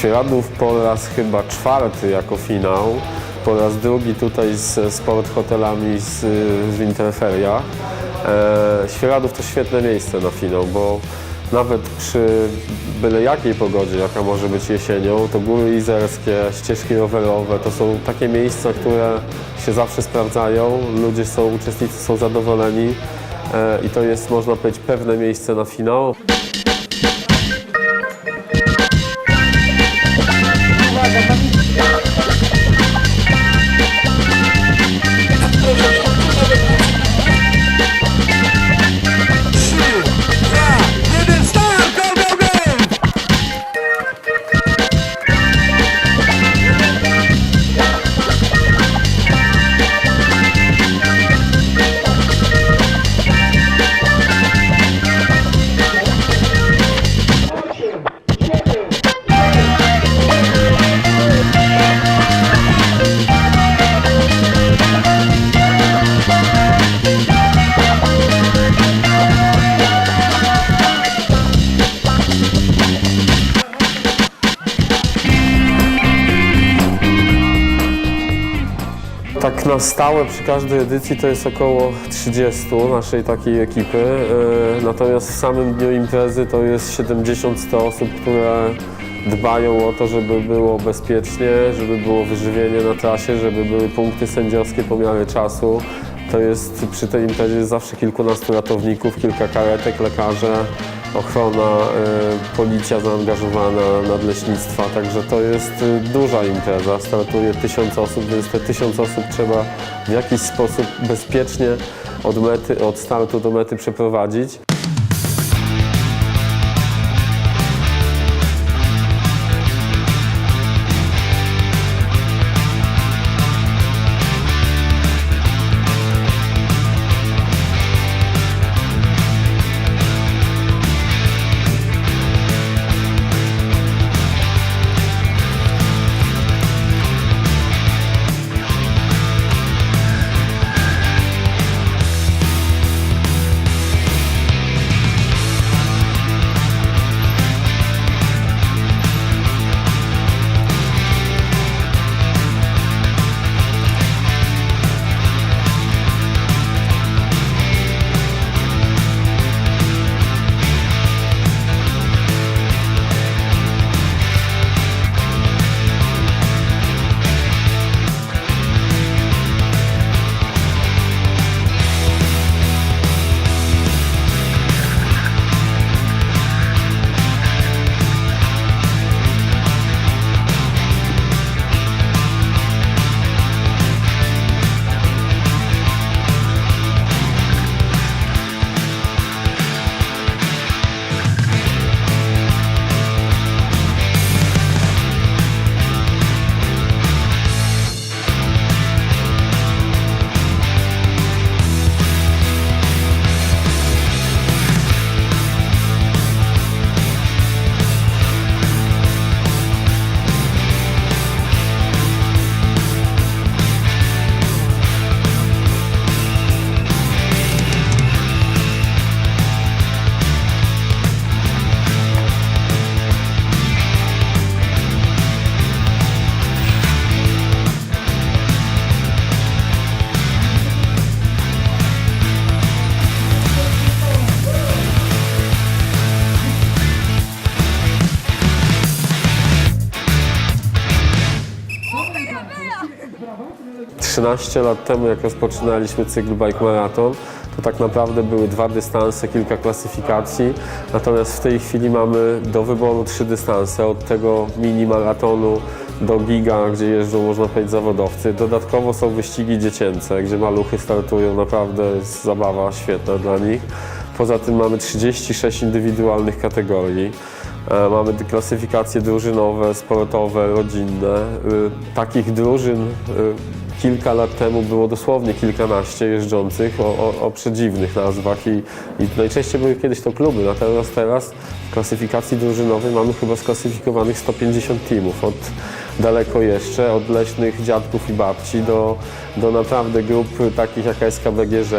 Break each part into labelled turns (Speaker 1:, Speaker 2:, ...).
Speaker 1: Świeradów po raz chyba czwarty jako finał, po raz drugi tutaj z Sport Hotelami z, w Interferiach. E, to świetne miejsce na finał, bo nawet przy byle jakiej pogodzie, jaka może być jesienią, to góry izerskie, ścieżki rowerowe to są takie miejsca, które się zawsze sprawdzają, ludzie są, uczestnicy są zadowoleni e, i to jest, można powiedzieć, pewne miejsce na finał. Na stałe przy każdej edycji to jest około 30 naszej takiej ekipy, e, natomiast w samym dniu imprezy to jest 70-100 osób, które dbają o to, żeby było bezpiecznie, żeby było wyżywienie na trasie, żeby były punkty sędziowskie po miarę czasu. To jest przy tej imprezie zawsze kilkunastu ratowników, kilka karetek, lekarze, ochrona, e, policja zaangażowana, nadleśnictwa, także to jest e, duża impreza. Startuje tysiąc osób, więc te tysiąc osób trzeba w jakiś sposób bezpiecznie od, mety, od startu do mety przeprowadzić. Trzynaście lat temu, jak rozpoczynaliśmy cykl Bike Marathon, to tak naprawdę były dwa dystanse, kilka klasyfikacji. Natomiast w tej chwili mamy do wyboru trzy dystanse, od tego mini maratonu do giga, gdzie jeżdżą, można powiedzieć, zawodowcy. Dodatkowo są wyścigi dziecięce, gdzie maluchy startują, naprawdę jest zabawa świetna dla nich. Poza tym mamy 36 indywidualnych kategorii. E, Mamy klasyfikacje drużynowe, sportowe, rodzinne. Y, Takich drużyn y, kilka lat temu było dosłownie kilkanaście jeżdżących o, o, o przedziwnych nazwach i, i najczęściej były kiedyś to kluby, natomiast teraz w klasyfikacji drużynowej mamy chyba sklasyfikowanych 150 teamów, od daleko jeszcze, od leśnych dziadków i babci do, do naprawdę grup takich jak SKBGZ.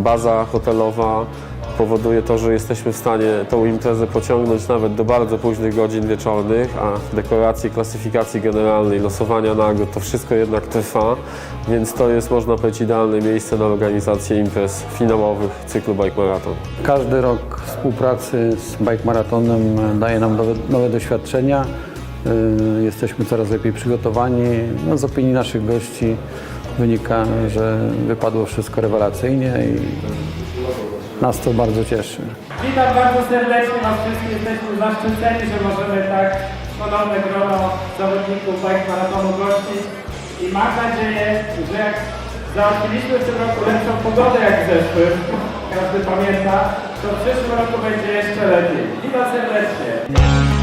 Speaker 1: Baza hotelowa powoduje to, że jesteśmy w stanie tą imprezę pociągnąć nawet do bardzo późnych godzin wieczornych, a dekoracji, klasyfikacji generalnej, losowania nagród, to wszystko jednak trwa, więc to jest, można powiedzieć, idealne miejsce na organizację imprez finałowych cyklu Bike Marathon.
Speaker 2: Każdy rok współpracy z Bike Maratonem daje nam nowe, nowe doświadczenia. Y, Jesteśmy coraz lepiej przygotowani. No, z opinii naszych gości wynika, że wypadło wszystko rewelacyjnie i nas to bardzo cieszy.
Speaker 3: Witam bardzo serdecznie Was wszystkich. Jesteśmy zaszczyceni, że możemy tak szanowne grono zawodników bike maratonu gościć. I mam nadzieję, że jak załatwiliśmy w tym roku lepszą pogodę jak w zeszłym, każdy pamięta, to w przyszłym roku będzie jeszcze lepiej. Witam serdecznie.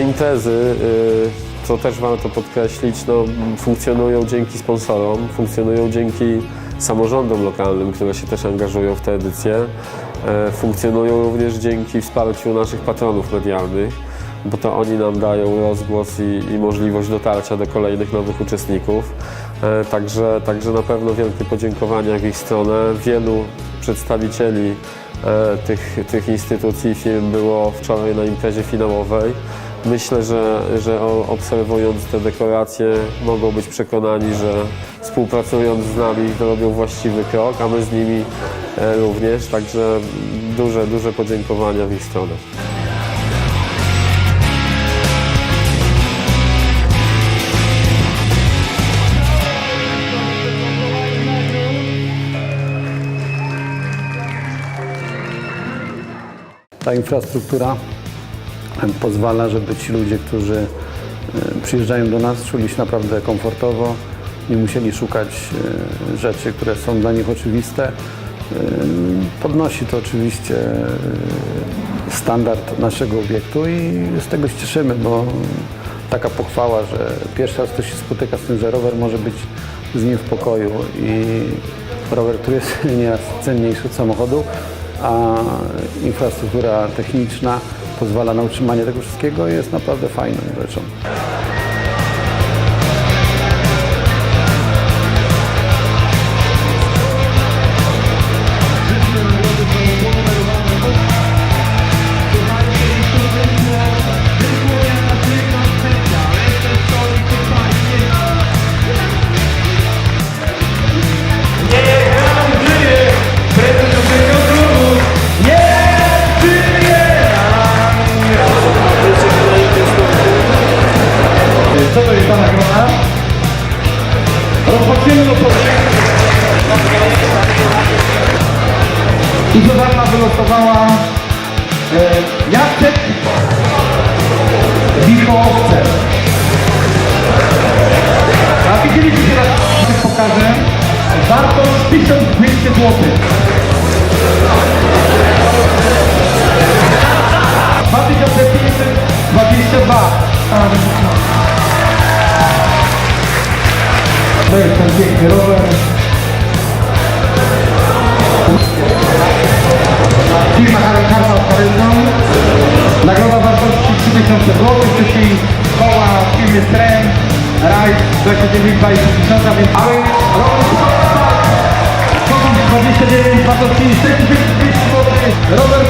Speaker 1: Te imprezy, y, co też warto podkreślić, no, funkcjonują dzięki sponsorom, funkcjonują dzięki samorządom lokalnym, które się też angażują w te edycje. E, Funkcjonują również dzięki wsparciu naszych patronów medialnych, bo to oni nam dają rozgłos i, i możliwość dotarcia do kolejnych nowych uczestników. E, Także, także na pewno wielkie podziękowania w ich stronę. Wielu przedstawicieli e, tych, tych instytucji i firm było wczoraj na imprezie finałowej. Myślę, że, że obserwując te dekoracje mogą być przekonani, że współpracując z nami robią właściwy krok, a my z nimi e, również. Także duże, duże podziękowania w ich stronę.
Speaker 2: Ta infrastruktura pozwala, żeby ci ludzie, którzy e, przyjeżdżają do nas, czuli się naprawdę komfortowo, nie musieli szukać e, rzeczy, które są dla nich oczywiste. E, Podnosi to oczywiście standard naszego obiektu i z tego się cieszymy, bo taka pochwała, że pierwszy raz ktoś się spotyka z tym, że rower może być z nim w pokoju i rower, który jest nieraz cenniejszy od samochodu, a infrastruktura techniczna pozwala na utrzymanie tego wszystkiego jest naprawdę fajną rzeczą.
Speaker 4: To jest ten piękny rower. Firma Paryżą. Nagroda wartości 3000 zł, wcześniej koła w firmie Stren, Raj 29,2 tysiąca, więc ale rower 29 wartości 4500 zł. Robert y,